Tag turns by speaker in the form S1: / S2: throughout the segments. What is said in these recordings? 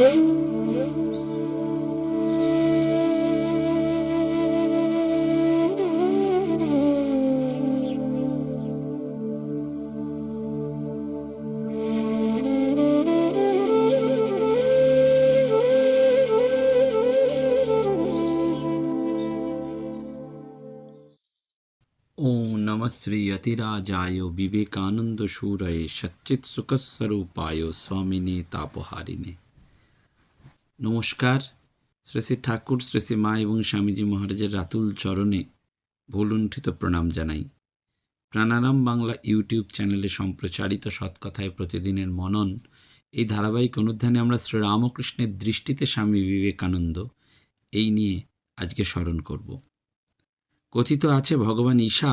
S1: ॐ नमः श्रीयतिराजाय विवेकानन्दशूरये सच्चित्सुखस्वरूपाय स्वामिने तापहारिणे। নমস্কার। শ্রী শ্রী ঠাকুর, শ্রী শ্রী মা এবং স্বামীজি মহারাজের রাতুল চরণে ভুলুণ্ঠিত প্রণাম জানাই। প্রাণারাম বাংলা ইউটিউব চ্যানেলে সম্প্রচারিত সৎকথায় প্রতিদিনের মনন, এই ধারাবাহিক অনুধ্যানে আমরা শ্রী রামকৃষ্ণের দৃষ্টিতে স্বামী বিবেকানন্দ, এই নিয়ে আজকে স্মরণ করব। কথিত আছে, ভগবান ঈশা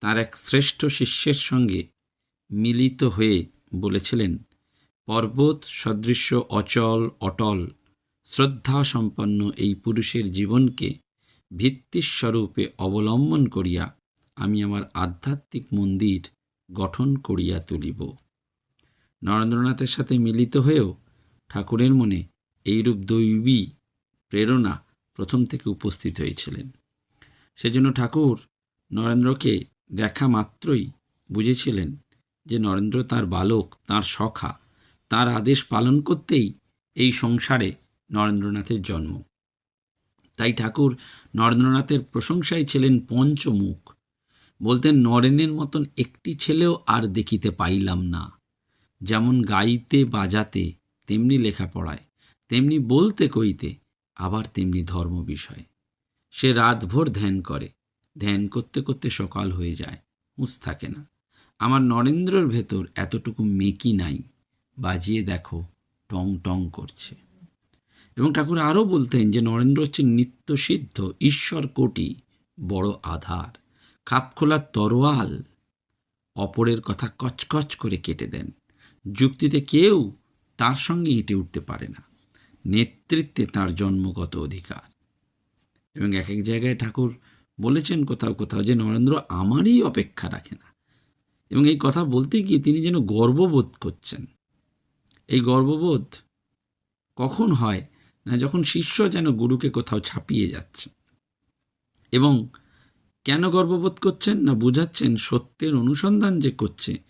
S1: তার এক শ্রেষ্ঠ শিষ্যের সঙ্গে মিলিত হয়ে বলেছিলেন পর্বত, সদৃশ্য, অচল, অটল। শ্রদ্ধা সম্পন্ন এই পুরুষের জীবনকে ভিত্তিস্বরূপে অবলম্বন করিয়া আমি আমার আধ্যাত্মিক মন্দির গঠন করিয়া তুলিব। নরেন্দ্রনাথের সাথে মিলিত হয়েও ঠাকুরের মনে এইরূপ দৈবী প্রেরণা প্রথম থেকে উপস্থিত হয়েছিলেন। সেজন্য ঠাকুর নরেন্দ্রকে দেখা মাত্রই বুঝেছিলেন যে নরেন্দ্র তার বালক, তার সখা তার আদেশ পালন করতেই এই সংসারে নরেন্দ্রনাথের জন্ম। তাই ঠাকুর নরেন্দ্রনাথের প্রশংসায় ছিলেন পঞ্চমুখ। বলতেন, নরেনের মতন একটি ছেলেও আর দেখিতে পাইলাম না। যেমন গাইতে বাজাতে তেমনি লেখাপড়ায়, তেমনি বলতে কইতে আবার তেমনি ধর্ম বিষয়। সে রাতভর ধ্যান করে, ধ্যান করতে করতে সকাল হয়ে যায় হুঁশ থাকে না। আমার নরেন্দ্রর ভেতর এতটুকু মেকি নাই। বাজিয়ে দেখো, টং টং করছে। এবং ঠাকুর আরও বলতেন যে, নরেন্দ্র হচ্ছে নিত্যসিদ্ধ, ঈশ্বর কোটি, বড় আধার। খাপ খোলার তরোয়াল অপরের কথা কচকচ করে কেটে দেন। যুক্তিতে কেউ তার সঙ্গে এঁটে উঠতে পারে না। নেতৃত্বে তার জন্মগত অধিকার। এবং এক এক জায়গায় ঠাকুর বলেছেন কোথাও কোথাও যে, নরেন্দ্র আমারই অপেক্ষা রাখে না। এবং এই কথা বলতে গিয়ে তিনি যেন গর্ববোধ করছেন। এই গর্ববোধ কখন হয় না যখন শিষ্য যেন গুরুকে কোথাও ছাপিয়ে যাচ্ছে? এবং কেন গর্ববোধ করছেন না বুঝাচ্ছেন সত্যের অনুসন্ধান যে করছে,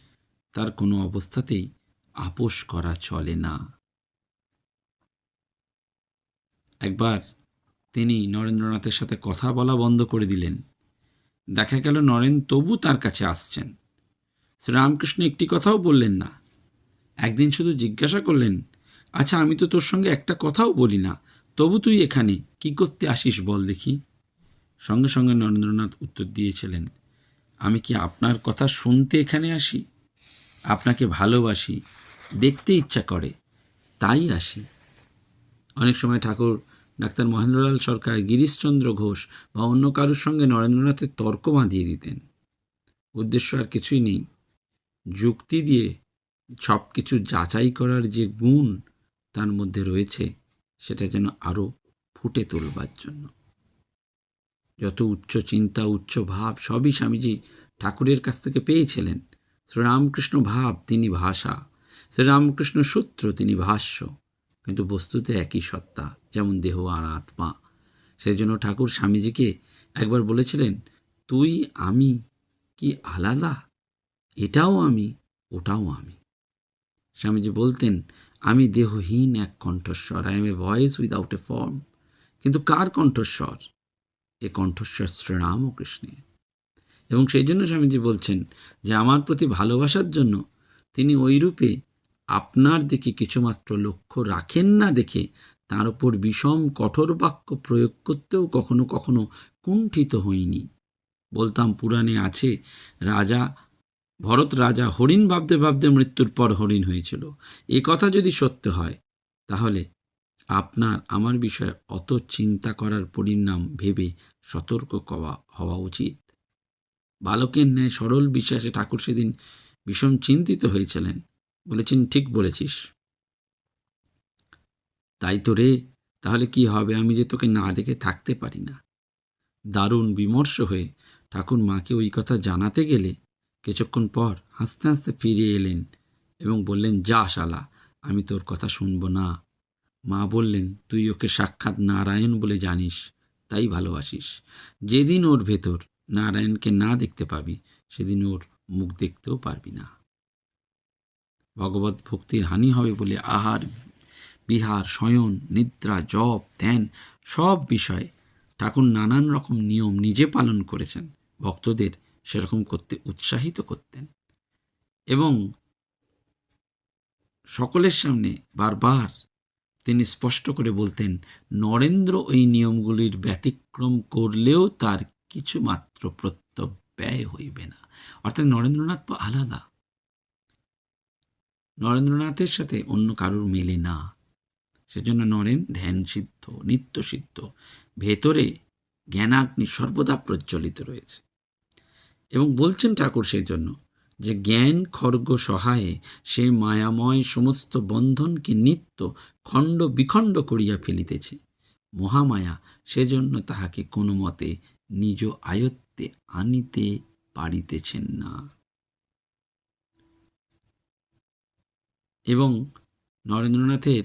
S1: তার কোনো অবস্থাতেই আপোষ করা চলে না। একবার তিনি নরেন্দ্রনাথের সাথে কথা বলা বন্ধ করে দিলেন। দেখা গেল নরেন তবু তার কাছে আসছেন। শ্রীরামকৃষ্ণ একটি কথাও বললেন না। একদিন শুধু জিজ্ঞাসা করলেন আচ্ছা আমি তো তোর সঙ্গে একটা কথাও বলি না, তবু তুই এখানে কি করতে আসিস বল দেখি? সঙ্গে সঙ্গে নরেন্দ্রনাথ উত্তর দিয়েছিলেন, আমি কি আপনার কথা শুনতে এখানে আসি? আপনাকে ভালোবাসি, দেখতে ইচ্ছা করে, তাই আসি। অনেক সময় ঠাকুর, ডাক্তার মহেন্দ্রলাল সরকার, গিরিশচন্দ্র ঘোষ বা অন্য কারুর সঙ্গে নরেন্দ্রনাথের তর্ক বাঁধিয়ে দিতেন। উদ্দেশ্য আর কিছুই নেই। যুক্তি দিয়ে সব কিছু যাচাই করার যে গুণ তার মধ্যে রয়েছে, সেটা যেন আরও ফুটে তোলবার জন্য। যত উচ্চ চিন্তা, উচ্চ ভাব সবই স্বামীজি ঠাকুরের কাছ থেকে পেয়েছিলেন। শ্রীরামকৃষ্ণ ভাব, তিনি ভাষা। শ্রীরামকৃষ্ণ সূত্র, তিনি ভাষ্য। কিন্তু বস্তুতে একই সত্তা, যেমন দেহ আর আত্মা। সেজন্য ঠাকুর স্বামীজিকে একবার বলেছিলেন, তুই, আমি কি আলাদা? এটাও আমি, ওটাও আমি। স্বামীজি বলতেন, আমি দেহহীন এক কণ্ঠস্বর I am a voice without a form কিন্তু কার কণ্ঠস্বর? এ কণ্ঠস্বর শ্রীরামকৃষ্ণের এবং সেই জন্য স্বামীজি বলছেন যে, আমার প্রতি ভালোবাসার জন্য তিনি ওই রূপে আপনার দিকে কিছুমাত্র লক্ষ্য রাখেন না দেখে তার উপর বিষম কঠোর বাক্য প্রয়োগ করতেও কখনো কখনো কুণ্ঠিত হইনি। বলতাম, পুরাণে আছে, রাজা ভরত রাজা হরিণ ভাবতে ভাবতে মৃত্যুর পর হরিণ হয়েছিল। এ কথা যদি সত্য হয়, তাহলে আপনার আমার বিষয়ে অত চিন্তা করার পরিণাম ভেবে সতর্ক কওয়া হওয়া উচিত। বালকের ন্যায় সরল বিশ্বাসে ঠাকুর সেদিন ভীষণ চিন্তিত হয়েছিলেন। বলেছেন, ঠিক বলেছিস। তাই তো রে, তাহলে কি হবে? আমি যে তোকে না দেখে থাকতে পারি না। দারুণ বিমর্ষ হয়ে ঠাকুর মাকে ওই কথা জানাতে গেলে কিছুক্ষণ পর হাসতে হাসতে ফিরে এলেন এবং বললেন, যা শালা, আমি তোর কথা শুনব না। মা বললেন, তুই ওকে সাক্ষাৎ নারায়ণ বলে জানিস, তাই ভালোবাসিস। যেদিন ওর ভেতর নারায়ণকে না দেখতে পাবি, সেদিন ওর মুখ দেখতেও পারবি না। ভগবত ভক্তির হানি হবে বলে আহার, বিহার, শয়ন, নিদ্রা, জপ, ধ্যান সব বিষয়ে ঠাকুর নানান রকম নিয়ম নিজে পালন করেছেন। ভক্তদের সেরকম করতে, উৎসাহিত করতেন। এবং সকলের সামনে বারবার তিনি স্পষ্ট করে বলতেন, নরেন্দ্র এই নিয়মগুলির ব্যতিক্রম করলেও তার কিছু মাত্র প্রত্যব্যয় হইবে না। অর্থাৎ নরেন্দ্রনাথ তো আলাদা। নরেন্দ্রনাথের সাথে অন্য কারুর মেলে না। সেজন্য নরেন ধ্যান সিদ্ধ নিত্য সিদ্ধ ভেতরে জ্ঞানাগ্নি সর্বদা প্রজ্বলিত রয়েছে। এবং বলছেন ঠাকুর সেই জন্য যে জ্ঞান, খর্গ, সহায়ে সে মায়াময় সমস্ত বন্ধনকে নিত্য খণ্ড বিখণ্ড করিয়া ফেলিতেছে। মহামায়া সেজন্য তাহাকে কোনো মতে নিজ আয়ত্তে আনিতে পারিতেছেন না। এবং নরেন্দ্রনাথের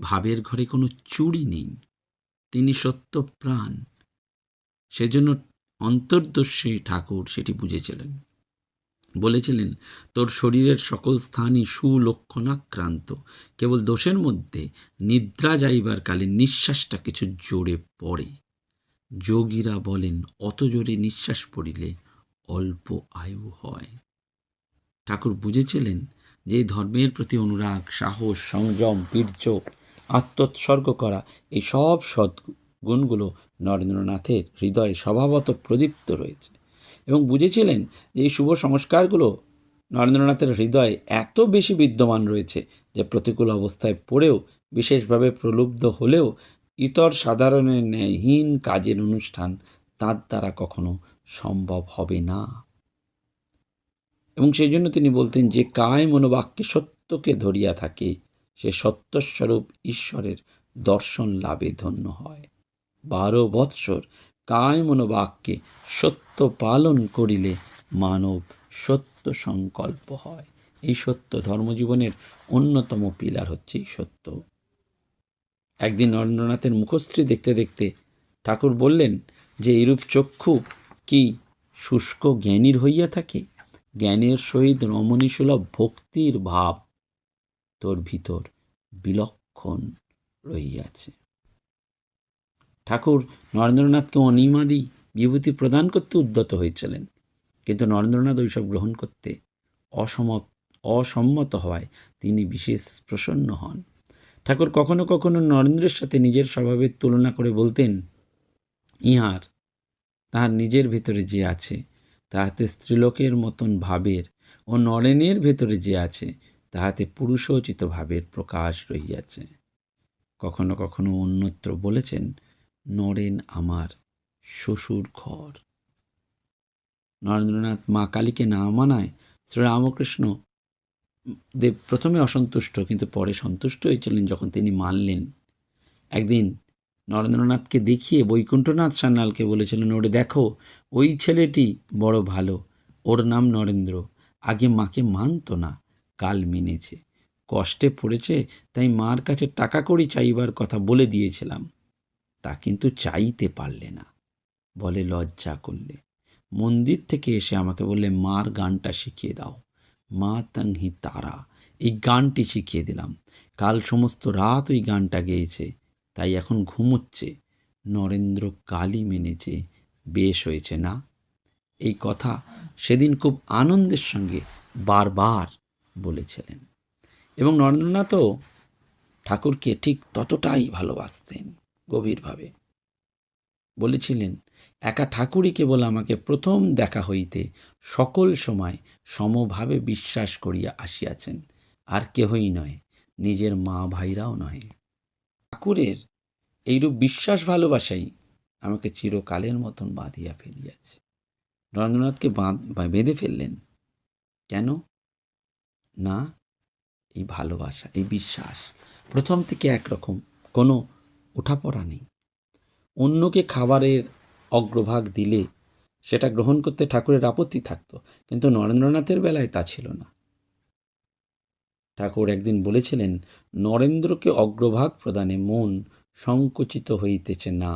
S1: ভাবের ঘরে কোনো চুরি নেই। তিনি সত্য প্রাণ। সেজন্য অন্তর্দর্শী ঠাকুর সেটি বুঝেছিলেন। বলেছিলেন, তোর শরীরের সকল স্থানই সুলক্ষণাক্রান্ত। কেবল দোষের মধ্যে নিদ্রা যাইবার কালে নিঃশ্বাসটা কিছু জোরে পড়ে যোগীরা বলেন, অত জোরে নিঃশ্বাস পড়িলে অল্প আয়ু হয় ঠাকুর বুঝেছিলেন যে ধর্মের প্রতি অনুরাগ, সাহস, সংযম, বীর্য, আত্মোৎসর্গ করা, এই সব সদ্গুণগুলো নরেন্দ্রনাথের হৃদয়ে স্বভাবত প্রদীপ্ত রয়েছে এবং বুঝেছিলেন যে এই শুভ সংস্কারগুলো নরেন্দ্রনাথের হৃদয়ে এত বেশি বিদ্যমান রয়েছে যে প্রতিকূল অবস্থায় পড়েও, বিশেষভাবে প্রলুব্ধ হলেও, ইতর সাধারণের ন্যায়হীন কাজের অনুষ্ঠান তার দ্বারা কখনো সম্ভব হবে না। এবং সেই জন্য তিনি বলতেন, যে কায় মনোবাক্যে সত্যকে ধরিয়া থাকে, সে সত্যস্বরূপ ঈশ্বরের দর্শন লাভে ধন্য হয়। বারো বৎসর কায় মনোবাক্যে সত্য পালন করিলে মানব সত্য সংকল্প হয়। এই সত্য ধর্মজীবনের অন্যতম পিলার হচ্ছে এই সত্য। একদিন নরেন্দ্রনাথের মুখশ্রী দেখতে দেখতে ঠাকুর বললেন যে, এইরূপ চক্ষু কি শুষ্ক জ্ঞানীর হইয়া থাকে? জ্ঞানের সহিত রমণীসুলভ ভক্তির ভাব তোর ভিতর বিলক্ষণ রহিয়াছে। ঠাকুর নরেন্দ্রনাথকে অনিমাদি বিভূতি প্রদান করতে উদ্যত হয়েছিলেন। কিন্তু নরেন্দ্রনাথ ওইসব গ্রহণ করতে অসমত, অসম্মত হওয়ায় তিনি বিশেষ প্রসন্ন হন। ঠাকুর কখনো কখনো নরেন্দ্রের সাথে নিজের স্বভাবের তুলনা করে বলতেন, ইহার, তাহার নিজের ভেতরে যে আছে, তাহাতে স্ত্রীলোকের মতন ভাবের ও নরেনের ভেতরে যে আছে, তাহাতে পুরুষোচিত ভাবের প্রকাশ রহিয়াছে। কখনো কখনো অন্যত্র বলেছেন নরেন আমার শ্বশুর ঘর। নরেন্দ্রনাথ মা কালীকে না মানায় শ্রীরামকৃষ্ণ দেব প্রথমে অসন্তুষ্ট, কিন্তু পরে সন্তুষ্ট হয়েছিলেন যখন তিনি মানলেন। একদিন নরেন্দ্রনাথকে দেখিয়ে বৈকুণ্ঠনাথ সান্যালকে বলেছিলেন, ওরে দেখো, ওই ছেলেটি বড় ভালো, ওর নাম নরেন্দ্র, আগে মাকে মানতো না, কাল মেনেছে। কষ্টে পড়েছে, তাই মার কাছে টাকা কড়ি চাইবার কথা বলে দিয়েছিলাম। তা কিন্তু চাইতে পারলে না। বলে লজ্জা করলে। মন্দির থেকে এসে আমাকে বললে, মার গানটা শিখিয়ে দাও। মা তাংহি তারা। এই গানটি শিখিয়ে দিলাম। কাল সমস্ত রাত ওই গানটা গেয়েছে, তাই এখন ঘুমোচ্ছে। নরেন্দ্র কালী মেনেছে বেশ হয়েছে না? এই কথা সেদিন খুব আনন্দের সঙ্গে বারবার বলেছিলেন। এবং নরেন্দ্রনাথও ঠাকুরকে ঠিক ততটাই ভালোবাসতেন। গভীরভাবে। বলেছিলেন, একা ঠাকুরই কেবল আমাকে প্রথম দেখা হইতে সকল সময় সমভাবে বিশ্বাস করিয়া আসিয়াছেন, আর কেহই নয়, নিজের মা ভাইরাও নয় ঠাকুরের এইরূপ বিশ্বাস ভালোবাসাই আমাকে চিরকালের মতন বাঁধিয়া ফেলিয়াছে। নরেন্দ্রনাথকে বেঁধে ফেললেন? কেন? না, এই ভালোবাসা, এই বিশ্বাস প্রথম থেকে একরকম, কোনো ওঠাপড়া নেই। অন্যকে খাবারের অগ্রভাগ দিলে সেটা গ্রহণ করতে ঠাকুরের আপত্তি থাকতো, কিন্তু নরেন্দ্রনাথের বেলায় তা ছিল না। ঠাকুর একদিন বলেছিলেন, নরেন্দ্রকে অগ্রভাগ প্রদানে মন সংকুচিত হইতেছে না,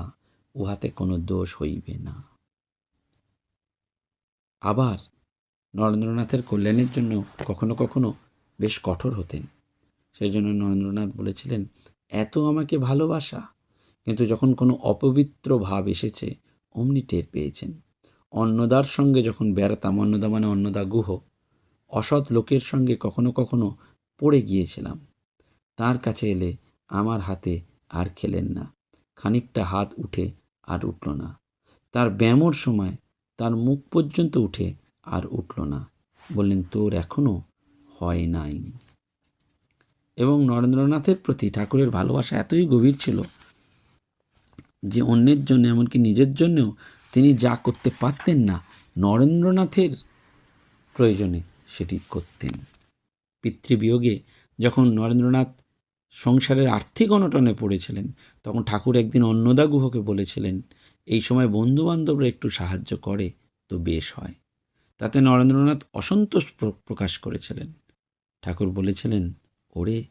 S1: উহাতে কোনো দোষ হইবে না। আবার নরেন্দ্রনাথের কল্যাণের জন্য কখনো কখনো বেশ কঠোর হতেন। সেই জন্য নরেন্দ্রনাথ বলেছিলেন এত আমাকে ভালোবাসা? কিন্তু যখন কোনো অপবিত্র ভাব এসেছে, অমনি টের পেয়েছেন। অন্নদার সঙ্গে যখন বেড়াতাম, অন্নদা মানে অন্নদা গুহ, অসৎ লোকের সঙ্গে কখনো কখনো পড়ে গিয়েছিলাম। তার কাছে এলে আমার হাতে আর খেলেন না। খানিকটা হাত উঠে আর উঠল না। তার ব্যায়ামর সময় তার মুখ পর্যন্ত উঠে আর উঠল না। বললেন, তোর এখনও হয় নাই। এবং নরেন্দ্রনাথের প্রতি ঠাকুরের ভালোবাসা এতই গভীর ছিল যে অন্যের জন্য এমনকি নিজের জন্যও তিনি যা করতে পারতেন না, নরেন্দ্রনাথের প্রয়োজনে সেটি করতেন। পিতৃবিয়োগে যখন নরেন্দ্রনাথ সংসারের আর্থিক অনটনে পড়েছিলেন, তখন ঠাকুর একদিন অন্নদা গুহকে বলেছিলেন, এই সময় বন্ধুবান্ধবরা একটু সাহায্য করে তো বেশ হয়। তাতে নরেন্দ্রনাথ অসন্তোষ প্র- প্রকাশ করেছিলেন। ঠাকুর বলেছিলেন ওরে,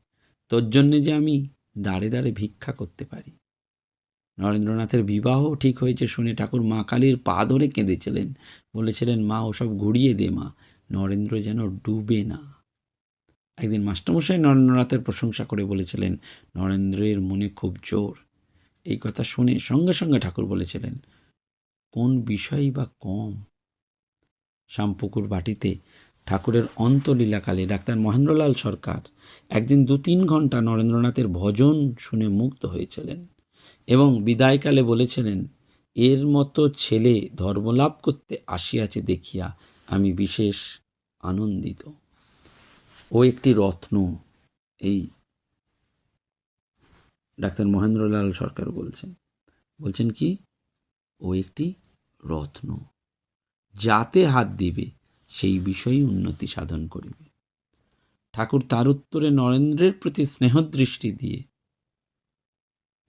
S1: তোর জন্যে যে আমি দাঁড়ে দাঁড়ে ভিক্ষা করতে পারি। নরেন্দ্রনাথের বিবাহ ঠিক হয়েছে শুনে ঠাকুর মা কালীর পা ধরে কেঁদেছিলেন। বলেছিলেন, মা, ওসব ঘুরিয়ে দে মা, নরেন্দ্র যেন ডুবে না। একদিন মাস্টারমশাই নরেন্দ্রনাথের প্রশংসা করে বলেছিলেন, নরেন্দ্রের মনে খুব জোর। এই কথা শুনে সঙ্গে সঙ্গে ঠাকুর বলেছিলেন, কোন বিষয়ই বা কম? শ্যামপুকুর বাটিতে ঠাকুরের অন্তলীলাকালে ডাক্তার মহেন্দ্রলাল সরকার একদিন দু তিন ঘণ্টা নরেন্দ্রনাথের ভজন শুনে মুগ্ধ হয়েছিলেন এবং বিদায়কালে বলেছিলেন, এর মতো ছেলে ধর্মলাভ করতে আসিয়াছে দেখিয়া আমি বিশেষ আনন্দিত। ও একটি রত্ন এই ডাক্তার মহেন্দ্রলাল সরকার বলছেন। বলছেন কি? ও একটি রত্ন। যাতে হাত দিবে সেই বিষয়েই উন্নতি সাধন করিবে। ঠাকুর তার উত্তরে নরেন্দ্রের প্রতি স্নেহদৃষ্টি দিয়ে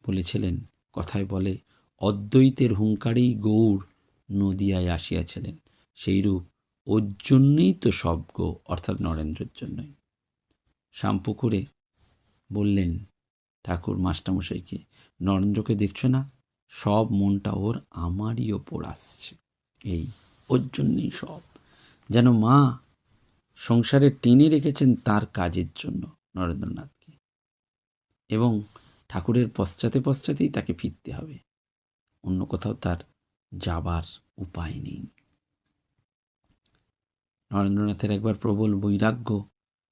S1: বলেছিলেন, কথায় বলে, অদ্বৈতের হুঙ্কারেই গৌর নদিয়ায় আসিয়াছিলেন। সেইরূপ ওর জন্যই তো সবগ অর্থাৎ নরেন্দ্রের জন্যই। শ্যামপুকুরে বললেন, ঠাকুর মাস্টারমশাইকে, নরেন্দ্রকে দেখছ না? সব মনটা ওর আমারই ওপর আসছে। এই ওর জন্যই সব। যেন মা সংসারে টেনে রেখেছেন তার কাজের জন্য নরেন্দ্রনাথকে। এবং ঠাকুরের পশ্চাতে পশ্চাতেই তাকে ফিরতে হবে। অন্য কোথাও তার যাবার উপায় নেই। নরেন্দ্রনাথের একবার প্রবল বৈরাগ্য,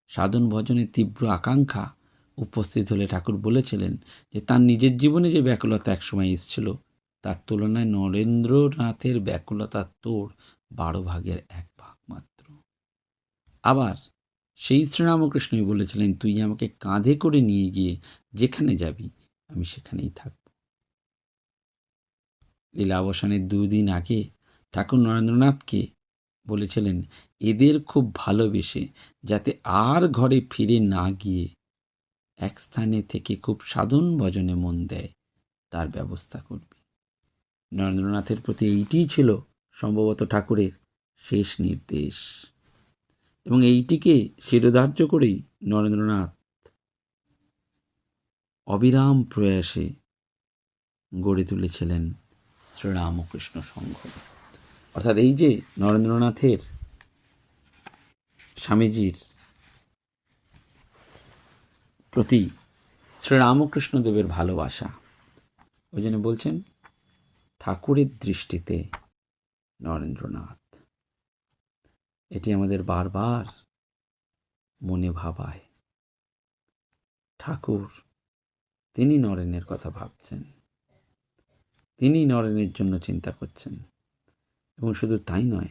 S1: সাধন ভজনের তীব্র আকাঙ্ক্ষা উপস্থিত হলে ঠাকুর বলেছিলেন যে, তার নিজের জীবনে যে ব্যাকুলতা একসময় এসেছিল, তার তুলনায় নরেন্দ্রনাথের ব্যাকুলতা তোর বারো ভাগের এক ভাগ। আবার সেই শ্রীরামকৃষ্ণই বলেছিলেন, তুই আমাকে কাঁধে করে নিয়ে গিয়ে যেখানে যাবি, আমি সেখানেই থাকব। লীলাবসানের দুদিন আগে ঠাকুর নরেন্দ্রনাথকে বলেছিলেন, এদের খুব ভালোবেসে যাতে আর ঘরে ফিরে না গিয়ে এক স্থানে থেকে খুব সাধন ভজনে মন দেয়, তার ব্যবস্থা করবি। নরেন্দ্রনাথের প্রতি এইটিই ছিল সম্ভবত ঠাকুরের শেষ নির্দেশ। এবং এইটিকে শিরোধার্য করেই নরেন্দ্রনাথ অবিরাম প্রয়াসে গড়ে তুলেছিলেন শ্রীরামকৃষ্ণ সংঘ। অর্থাৎ এই যে নরেন্দ্রনাথের স্বামীজির প্রতি শ্রীরামকৃষ্ণদেবের ভালোবাসা, ওই জন্য বলছেন, ঠাকুরের দৃষ্টিতে নরেন্দ্রনাথ। এটি আমাদের বারবার মনে ভাবায়। ঠাকুর, তিনি নরেনের কথা ভাবছেন। তিনি নরেনের জন্য চিন্তা করছেন। এবং শুধু তাই নয়,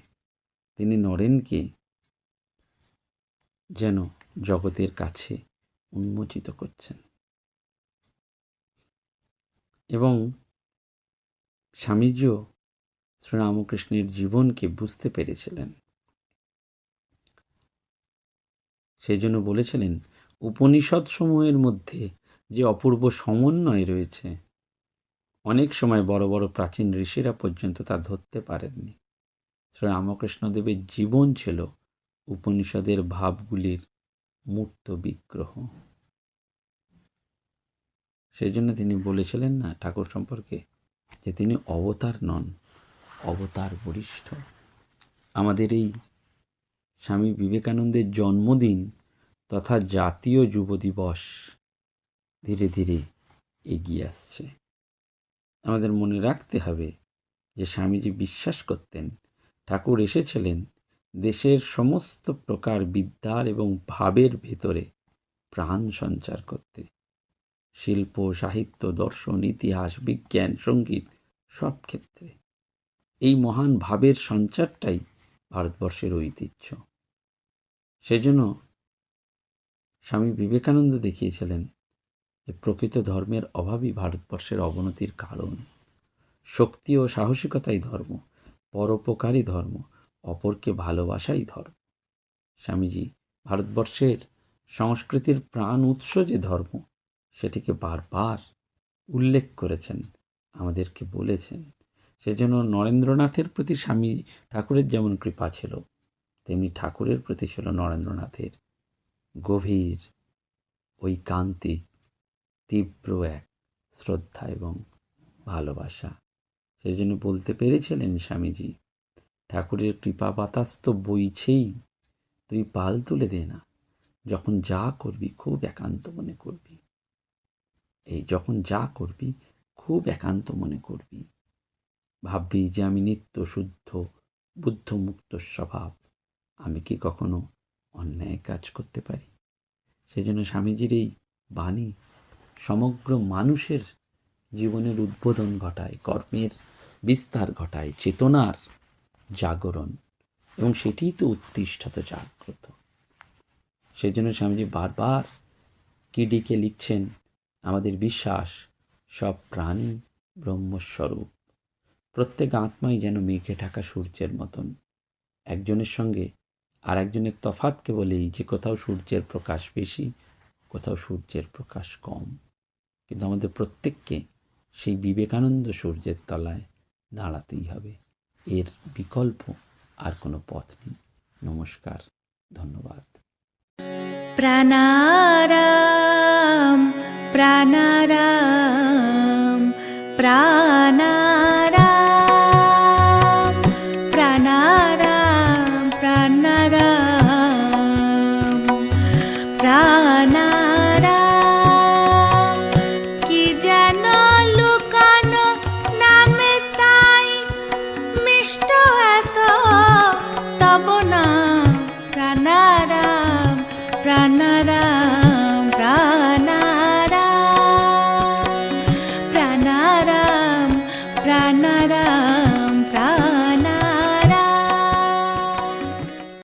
S1: তিনি নরেনকে যেন জগতের কাছে উন্মোচিত করছেন। এবং স্বামীজিও শ্রীরামকৃষ্ণের জীবনকে বুঝতে পেরেছিলেন। সেই জন্য বলেছিলেন উপনিষদ সমূহের মধ্যে যে অপূর্ব সমন্বয় রয়েছে, অনেক সময় বড় বড় প্রাচীন ঋষিরা পর্যন্ত তা ধরতে পারেননি। শ্রী রামকৃষ্ণদেবের জীবন ছিল উপনিষদের ভাবগুলির মূর্ত বিগ্রহ। সেই জন্য তিনি বলেছিলেন না ঠাকুর সম্পর্কে, যে তিনি অবতার নন, অবতার বরিষ্ঠ। আমাদের এই স্বামী বিবেকানন্দের জন্মদিন তথা জাতীয় যুব দিবস ধীরে ধীরে এগিয়ে আসছে। আমাদের মনে রাখতে হবে যে স্বামীজি বিশ্বাস করতেন, ঠাকুর এসেছিলেন দেশের সমস্ত প্রকার বিদ্যার এবং ভাবের ভেতরে প্রাণ সঞ্চার করতে। শিল্প, সাহিত্য, দর্শন, ইতিহাস, বিজ্ঞান, সংগীত সব ক্ষেত্রে। এই মহান ভাবের সঞ্চারটাই ভারতবর্ষের ঐতিহ্য। সেজন্য স্বামী বিবেকানন্দ দেখিয়েছিলেন যে প্রকৃত ধর্মের অভাবই ভারতবর্ষের অবনতির কারণ। শক্তি ও সাহসিকতাই ধর্ম পরোপকারী ধর্ম, অপরকে ভালোবাসাই ধর্ম। স্বামীজি, ভারতবর্ষের সংস্কৃতির প্রাণ উৎস যে ধর্ম, সেটিকে বারবার উল্লেখ করেছেন, আমাদেরকে বলেছেন। সেজন্য নরেন্দ্রনাথের প্রতি স্বামী ঠাকুরের যেমন কৃপা ছিল তেমনি ঠাকুরের প্রতি ছিল নরেন্দ্রনাথের গভীর ওই ঐকান্তিক, তীব্র এক শ্রদ্ধা এবং ভালোবাসা। সেই জন্য বলতে পেরেছিলেন স্বামীজি, ঠাকুরের কৃপা বাতাস তো বইছেই, তুই পাল তুলে দে না, যখন যা করবি খুব একান্ত মনে করবি। এই যখন যা করবি খুব একান্ত মনে করবি। ভাববি যে আমি নিত্য শুদ্ধ, বুদ্ধমুক্ত স্বভাব। আমি কি কখনো অন্যায় কাজ করতে পারি? সেজন্য স্বামীজির এই বাণী সমগ্র মানুষের জীবনের উদ্বোধন ঘটায়, কর্মের বিস্তার ঘটায়, চেতনার জাগরণ এবং সেটিই তো উত্তিষ্ঠত জাগ্রত। সেজন্য স্বামীজি বারবার কিডিকে লিখছেন, আমাদের বিশ্বাস সব প্রাণী ব্রহ্মস্বরূপ। প্রত্যেক আত্মাই যেন মেঘে ঢাকা সূর্যের মতন। একজনের সঙ্গে আর একজনের তফাৎ কেবল এই যে কোথাও সূর্যের প্রকাশ বেশি, কোথাও সূর্যের প্রকাশ কম। কিন্তু আমাদের প্রত্যেককে সেই বিবেকানন্দ সূর্যের তলায় দাঁড়াতেই হবে। এর বিকল্প আর কোনো পথ নেই। নমস্কার, ধন্যবাদ।
S2: প্রাণারাম প্রাণারাম প্রাণারাম।